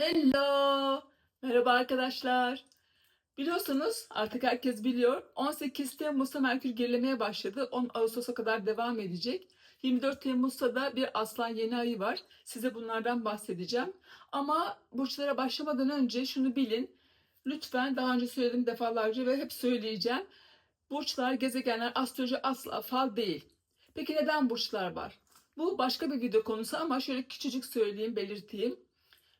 Hello. Merhaba arkadaşlar. Biliyorsunuz artık herkes biliyor. 18 Temmuz'da Merkür gerilemeye başladı. 10 Ağustos'a kadar devam edecek. 24 Temmuz'da da bir Aslan yeni ayı var. Size bunlardan bahsedeceğim. Ama burçlara başlamadan önce şunu bilin. Lütfen daha önce söyledim defalarca ve hep söyleyeceğim. Burçlar, gezegenler, astroloji asla fal değil. Peki neden burçlar var? Bu başka bir video konusu ama şöyle küçücük söyleyeyim, belirteyim.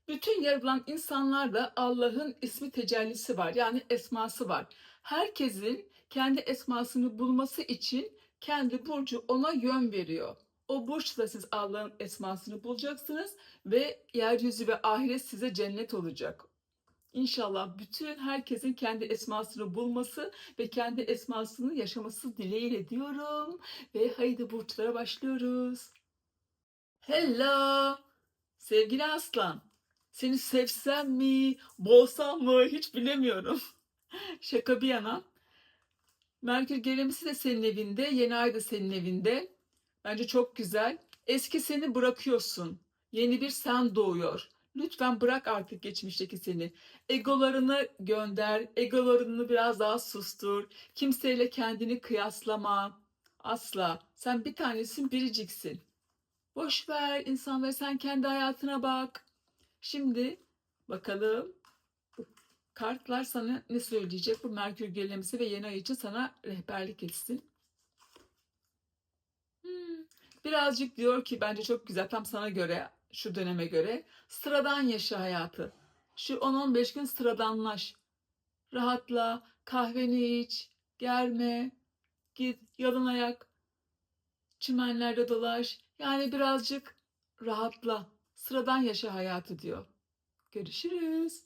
Bütün yaratılan insanlarda Allah'ın ismi tecellisi var. Yani esması var. Herkesin kendi esmasını bulması için kendi burcu ona yön veriyor. O burçla siz Allah'ın esmasını bulacaksınız ve yeryüzü ve ahiret size cennet olacak. İnşallah bütün herkesin kendi esmasını bulması ve kendi esmasını yaşaması dileğiyle diyorum. Ve haydi burçlara başlıyoruz. Hello! Sevgili Aslan, seni sevsem mi, boğsam mı hiç bilemiyorum. Şaka bir yana. Merkür gerilemesi de senin evinde, yeni ay da senin evinde. Bence çok güzel. Eski seni bırakıyorsun. Yeni bir sen doğuyor. Lütfen bırak artık geçmişteki seni. Egolarını gönder, egolarını biraz daha sustur. Kimseyle kendini kıyaslama. Asla. Sen bir tanesin, biriciksin. Boş ver insanları, sen kendi hayatına bak. Şimdi bakalım kartlar sana ne söyleyecek? Bu Merkür gerilemesi ve yeni ay için sana rehberlik etsin. Hmm, Birazcık diyor ki bence çok güzel tam sana göre şu döneme göre sıradan yaşa hayatı. Şu 10-15 gün sıradanlaş. Rahatla, kahveni iç, germe, git yalın ayak çimenlerde dolaş. Yani birazcık rahatla. Sıradan yaşa hayatı diyor. Görüşürüz.